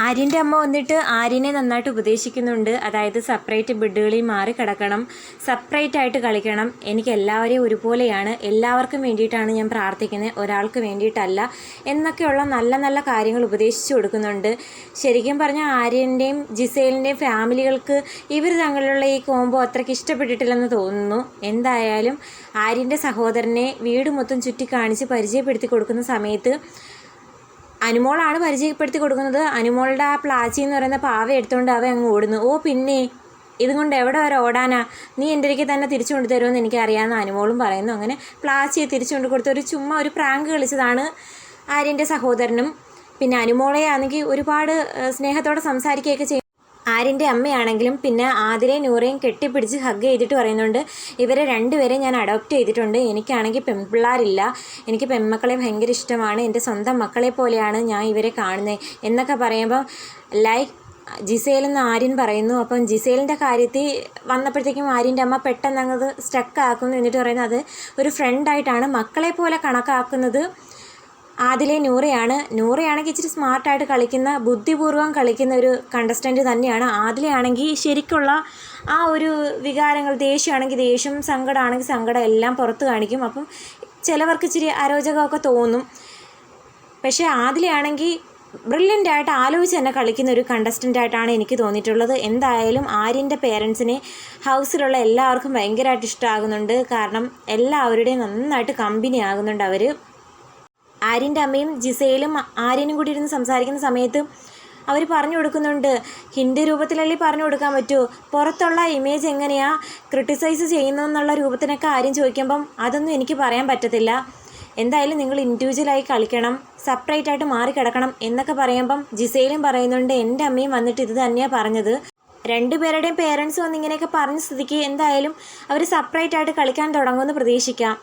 ആര്യന്റെ അമ്മ വന്നിട്ട് ആര്യനെ നന്നായിട്ട് ഉപദേശിക്കുന്നുണ്ട്. അതായത് സെപ്പറേറ്റ് ബെഡുകളിൽ മാറി കിടക്കണം. സെപ്പറേറ്റ് ആയിട്ട് കളിക്കണം. എനിക്ക് എല്ലാവരെയും ഒരുപോലെയാണ്. എല്ലാവർക്കും വേണ്ടിയിട്ടാണ് ഞാൻ പ്രാർത്ഥിക്കുന്നത്. ഒരാൾക്ക് വേണ്ടിയിട്ടല്ല. എന്നൊക്കെയുള്ള നല്ല നല്ല കാര്യങ്ങൾ ഉപദേശിച്ചു കൊടുക്കുന്നുണ്ട്. ശരിക്കും പറഞ്ഞാൽ ആര്യന്റെയും ജിസേലിന്റെയും ഫാമിലികൾക്ക് ഇവർ തങ്ങളുള്ള ഈ കോംബോ അത്രയ്ക്ക് ഇഷ്ടപ്പെട്ടിട്ടില്ലെന്ന് തോന്നുന്നു. എന്തായാലും ആര്യന്റെ സഹോദരനെ വീട് മൊത്തം ചുറ്റി കാണിച്ച് പരിചയപ്പെടുത്തി കൊടുക്കുന്ന സമയത്ത് അനുമോളാണ് പരിചയപ്പെടുത്തി കൊടുക്കുന്നത്. അനുമോളുടെ ആ പ്ലാച്ചി എന്ന് പറയുന്ന പാവ എടുത്തുകൊണ്ട് അവ അങ്ങ് ഓടുന്നു. ഓ പിന്നെ? ഇതും കൊണ്ട് എവിടെ വരെ ഓടാനാ? നീ എന്റെ അടുക്ക് തന്നെ തിരിച്ചു കൊണ്ട് തരുമെന്ന് എനിക്കറിയാമെന്ന് അനുമോളും പറയുന്നു. അങ്ങനെ പ്ലാച്ചിയെ തിരിച്ചു കൊണ്ട് കൊടുത്ത് ഒരു ചുമ്മാ ഒരു പ്രാങ്ക് കളിച്ചതാണ് ആര്യന്റെ സഹോദരനും. പിന്നെ അനുമോളെ ആണെങ്കിൽ ഒരുപാട് സ്നേഹത്തോടെ സംസാരിക്കുകയൊക്കെ ചെയ്യും ആര്യന്റെ അമ്മയാണെങ്കിലും പിന്നെ ആതിരെ നൂറയും കെട്ടിപ്പിടിച്ച് ഹഗ് ചെയ്തിട്ട് പറയുന്നുണ്ട്. ഇവരെ രണ്ടുപേരെ ഞാൻ അഡോപ്റ്റ് ചെയ്തിട്ടുണ്ട്. എനിക്കാണെങ്കിൽ പെൺപിള്ളാരില്ല. എനിക്ക് പെൺമക്കളെ ഭയങ്കര ഇഷ്ടമാണ്. എന്റെ സ്വന്തം മക്കളെ പോലെയാണ് ഞാൻ ഇവരെ കാണുന്നത് എന്നൊക്കെ പറയുമ്പം ലൈക്ക് ജിസേൽ എന്ന് ആര്യൻ പറയുന്നു. അപ്പം ജിസേലിന്റെ കാര്യത്തിൽ വന്നപ്പോഴത്തേക്കും ആര്യന്റെ അമ്മ പെട്ടെന്ന് അങ്ങ് സ്റ്റക്ക് ആക്കുന്നു. എന്നിട്ട് പറയുന്നത് അത് ഒരു ഫ്രണ്ടായിട്ടാണ് മക്കളെ പോലെ കണക്കാക്കുന്നത്. ആദിലെ നൂറയാണ്. നൂറയാണെങ്കിൽ ഇച്ചിരി സ്മാർട്ടായിട്ട് കളിക്കുന്ന ബുദ്ധിപൂർവം കളിക്കുന്ന ഒരു കണ്ടസ്റ്റന്റ് തന്നെയാണ് ആദിലയാണെങ്കിൽ ശരിക്കുള്ള ആ ഒരു വികാരങ്ങൾ ദേഷ്യമാണെങ്കിൽ ദേഷ്യം സങ്കടമാണെങ്കിൽ സങ്കടം എല്ലാം പുറത്ത് കാണിക്കും. അപ്പം ചിലവർക്ക് ഇച്ചിരി അരോചകമൊക്കെ തോന്നും. പക്ഷേ ആദിലയാണെങ്കിൽ ബ്രില്യന്റ് ആയിട്ട് ആലോചിച്ച് തന്നെ കളിക്കുന്ന ഒരു കണ്ടസ്റ്റന്റ് ആയിട്ടാണ് എനിക്ക് തോന്നിയിട്ടുള്ളത്. എന്തായാലും ആര്യന്റെ പേരൻസിനെ ഹൗസിലുള്ള എല്ലാവർക്കും ഭയങ്കരമായിട്ട് ഇഷ്ടമാകുന്നുണ്ട്. കാരണം എല്ലാവരുടെയും നന്നായിട്ട് കമ്പനി ആകുന്നുണ്ട് അവർ ആര്യന്റെ അമ്മയും ജിസയിലും ആര്യനും കൂടി ഇരുന്ന് സംസാരിക്കുന്ന സമയത്ത് അവർ പറഞ്ഞു കൊടുക്കുന്നുണ്ട് ഹിന്ദി രൂപത്തിലല്ലേ പറഞ്ഞു കൊടുക്കാൻ പറ്റൂ? പുറത്തുള്ള ഇമേജ് എങ്ങനെയാണ് ക്രിട്ടിസൈസ് ചെയ്യുന്നതെന്നുള്ള രൂപത്തിനൊക്കെ ആര്യം ചോദിക്കുമ്പം അതൊന്നും എനിക്ക് പറയാൻ പറ്റത്തില്ല. എന്തായാലും നിങ്ങൾ ഇൻഡിവിജ്വലായി കളിക്കണം സെപ്പറേറ്റ് ആയിട്ട് മാറി കിടക്കണം എന്നൊക്കെ പറയുമ്പം ജിസയിലും പറയുന്നുണ്ട് എന്റെ അമ്മയും വന്നിട്ട് ഇത് തന്നെയാണ് പറഞ്ഞത്. രണ്ടുപേരുടെയും പേരൻസ് വന്ന് ഇങ്ങനെയൊക്കെ പറഞ്ഞ സ്ഥിതിക്ക് എന്തായാലും അവർ സെപ്പറേറ്റ് ആയിട്ട് കളിക്കാൻ തുടങ്ങുമെന്ന് പ്രതീക്ഷിക്കാം.